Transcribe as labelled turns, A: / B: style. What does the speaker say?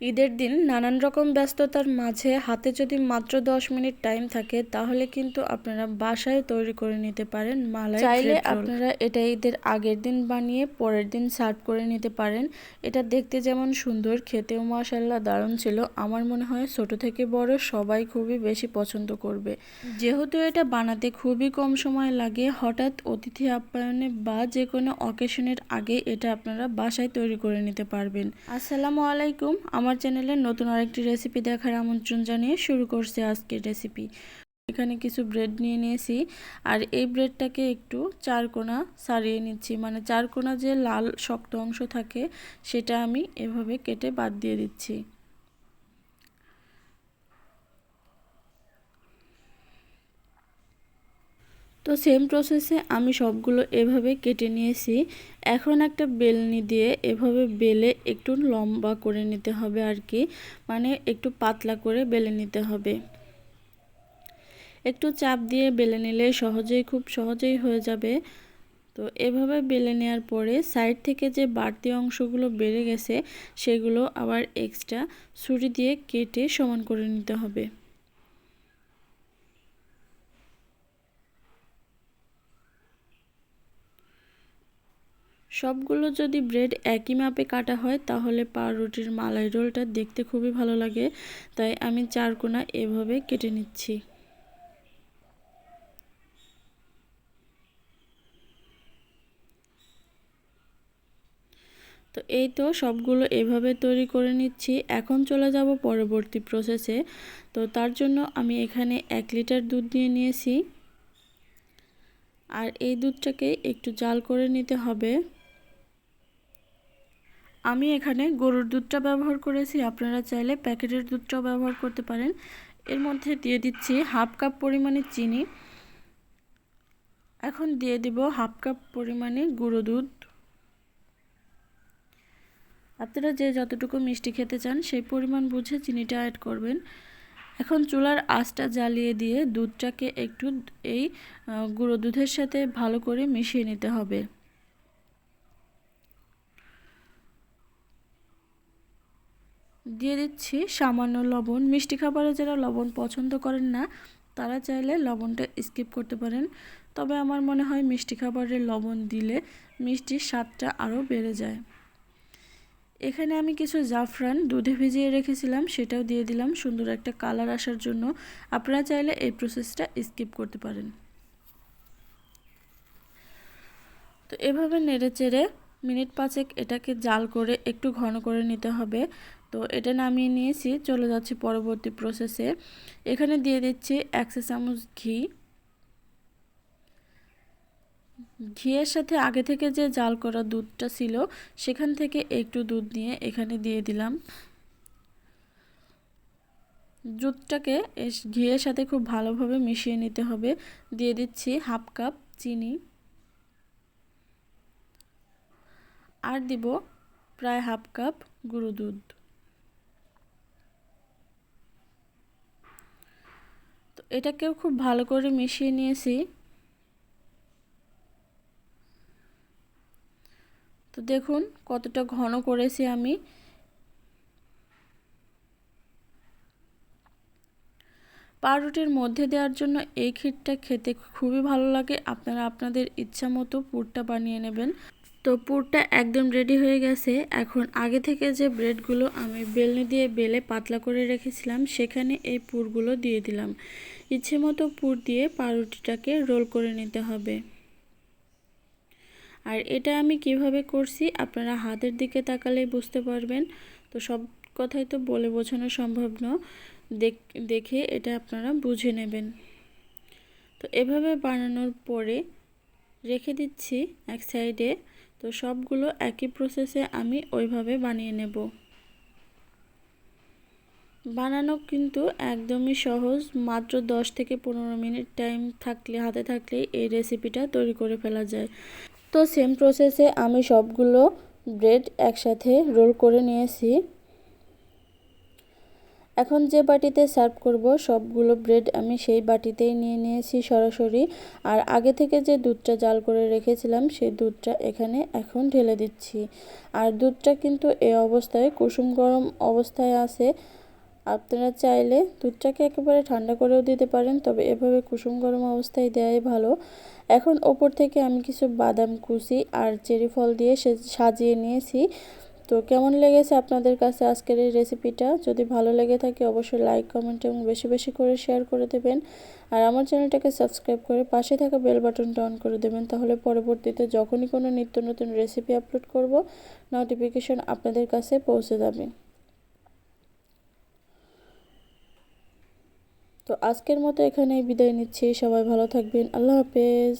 A: ঈদের দিন নানান রকম ব্যস্ততার মাঝে হাতে যদি মাত্র দশ মিনিট টাইম থাকে তাহলে কিন্তু আপনারা বাসায় তৈরি করে নিতে পারেন মালাই চাইলে আপনারা এটা ঈদের আগের দিন বানিয়ে পরের দিন সার্ভ করে নিতে পারেন। এটা দেখতে যেমন সুন্দর খেতেও মাসাল্লাহ দারুণ ছিল। আমার মনে হয় ছোট থেকে বড় সবাই খুবই বেশি পছন্দ করবে। যেহেতু এটা বানাতে খুবই কম সময় লাগে হঠাৎ অতিথি আপ্যায়নে বা যে কোনো অকেশনের আগে এটা আপনারা বাসায় তৈরি করে নিতে পারবেন। আসসালামু আলাইকুম আমার চ্যানেলে নতুন আরেকটি রেসিপি দেখার আমন্ত্রণ জানিয়ে শুরু করছি আজকের রেসিপি এখানে কিছু ব্রেড নিয়ে নিয়েছি, আর এই ব্রেডটাকে একটু চারকোনা সারিয়ে নিচ্ছি। মানে চারকোনা যে লাল শক্ত অংশ থাকে, সেটা আমি এভাবে কেটে বাদ দিয়ে দিচ্ছি। তো সেম প্রসেসে আমি সবগুলো এভাবে কেটে নিয়েছি। এখন একটা বেলনি দিয়ে এভাবে বেলে একটু লম্বা করে নিতে হবে আর কি মানে একটু পাতলা করে বেলে নিতে হবে। একটু চাপ দিয়ে বেলে নিলে সহজেই, খুব সহজেই হয়ে যাবে। তো এভাবে বেলে নেওয়ার পরে সাইড থেকে যে বাড়তি অংশগুলো বেড়ে গেছে, সেগুলো আবার এক্সট্রা ছুরি দিয়ে কেটে সমান করে নিতে হবে। সবগুলো যদি ব্রেড একই মাপে কাটা হয়, তাহলে পাউরুটির মালাই রোলটা দেখতে খুবই ভালো লাগে। তাই আমি চার কোনা এভাবে কেটে নিচ্ছি। তো এই তো সবগুলো এভাবে তৈরি করে নিচ্ছি। এখন চলে যাব পরবর্তী প্রসেসে তো তার জন্য আমি এখানে এক লিটার দুধ নিয়ে নিয়েছি। আর এই দুধটাকে একটু জাল করে নিতে হবে। আমি এখানে গরুর দুধটা ব্যবহার করেছি। আপনারা চাইলে প্যাকেটের দুধটাও ব্যবহার করতে পারেন। এর মধ্যে দিয়ে দিচ্ছি হাফ কাপ পরিমাণে চিনি। এখন দিয়ে দিব হাফ কাপ পরিমাণে গুঁড়ো দুধ। আপনারা যে যতটুকু মিষ্টি খেতে চান, সেই পরিমাণ বুঝে চিনিটা অ্যাড করবেন। এখন চুলার আঁচটা জ্বালিয়ে দিয়ে দুধটাকে একটু এই গুঁড়ো দুধের সাথে ভালো করে মিশিয়ে নিতে হবে। দিয়ে দিচ্ছি সামান্য লবণ। মিষ্টি খাবারে যারা লবণ পছন্দ করেন না, তারা চাইলে লবণটা স্কিপ করতে পারেন। তবে আমার মনে হয় মিষ্টি খাবারে লবণ দিলে মিষ্টির স্বাদটা আরও বেড়ে যায়। এখানে আমি কিছু জাফরান দুধে ভিজিয়ে রেখেছিলাম, সেটাও দিয়ে দিলাম সুন্দর একটা কালার আসার জন্য। আপনারা চাইলে এই প্রসেসটা স্কিপ করতে পারেন। তো এভাবে নেড়ে চেড়ে মিনিট পাঁচেক এটাকে জাল করে একটু ঘন করে নিতে হবে। তো এটা নামিয়ে নিয়েছি, চলে যাচ্ছি পরবর্তী প্রসেসে এখানে দিয়ে দিচ্ছি একশো চামচ ঘি। ঘিয়ের সাথে আগে থেকে যে জাল করা দুধটা ছিল, সেখান থেকে একটু দুধ নিয়ে এখানে দিয়ে দিলাম। দুধটাকে ঘিয়ের সাথে খুব ভালোভাবে মিশিয়ে নিতে হবে। দিয়ে দিচ্ছি হাফ কাপ চিনি। আর দিব প্রায় হাফ কাপ গুঁড়ো দুধ। তো এটাকেও খুব ভালো করে মিশিয়ে নিয়েছি। তো দেখুন কতটা ঘন করেছি আমি। পাউরুটির মধ্যে দেওয়ার জন্য এই ক্ষীরটা খেতে খুবই ভালো লাগে। আপনারা আপনাদের ইচ্ছা মতো পুরটা বানিয়ে নেবেন। তো পুরটা একদম রেডি হয়ে গেছে। এখন আগে থেকে যে ব্রেডগুলো আমি বেলনি দিয়ে বেলে পাতলা করে রেখেছিলাম, সেখানে এই পুরগুলো দিয়ে দিলাম। ইচ্ছে মতো পুর দিয়ে পাউরুটিটাকে রোল করে নিতে হবে। আর এটা আমি কীভাবে করছি, আপনারা হাতের দিকে তাকালেই বুঝতে পারবেন। তো সব কথাই তো বলে বোঝানো সম্ভব না দেখে এটা আপনারা বুঝে নেবেন। তো এভাবে বানানোর পরে রেখে দিচ্ছি এক সাইডে তো সবগুলো একই প্রসেসে আমি ওইভাবে বানিয়ে নেব। বানানো কিন্তু একদমই সহজ, মাত্র 10 থেকে পনেরো মিনিট টাইম থাকলে, হাতে থাকলে এই রেসিপিটা তৈরি করে ফেলা যায়। তো সেম প্রসেসে আমি সবগুলো ব্রেড একসাথে রোল করে নিয়েছি। এখন যে বাটিতে সার্ভ করব, সবগুলো ব্রেড আমি সেই বাটিতেই নিয়ে নিয়েছি সরাসরি। আর আগে থেকে যে দুধটা জাল করে রেখেছিলাম, সেই দুধটা এখানে এখন ঢেলে দিচ্ছি। আর দুধটা কিন্তু এই অবস্থায় কুসুম গরম অবস্থায় আছে। আপনারা চাইলে দুধটাকে একেবারে ঠান্ডা করেও দিতে পারেন, তবে এভাবে কুসুম গরম অবস্থায় দেওয়াই ভালো। এখন ওপর থেকে আমি কিছু বাদাম কুচি আর চেরি ফল দিয়ে সাজিয়ে নিয়েছি। তো কেমন লেগেছে আপনাদের কাছে আজকের এই রেসিপিটা যদি ভালো লেগে থাকে অবশ্যই লাইক কমেন্ট এবং বেশি বেশি করে শেয়ার করে দেবেন। আর আমার চ্যানেলটাকে সাবস্ক্রাইব করে পাশে থাকা বেল বাটনটা অন করে দেবেন। তাহলে পরবর্তীতে যখনই কোনো নিত্য নতুন রেসিপি আপলোড করব নোটিফিকেশন আপনাদের কাছে পৌঁছে যাবে। তো আজকের মতো এখানেই বিদায় নিচ্ছি। সবাই ভালো থাকবেন। আল্লাহ হাফেজ।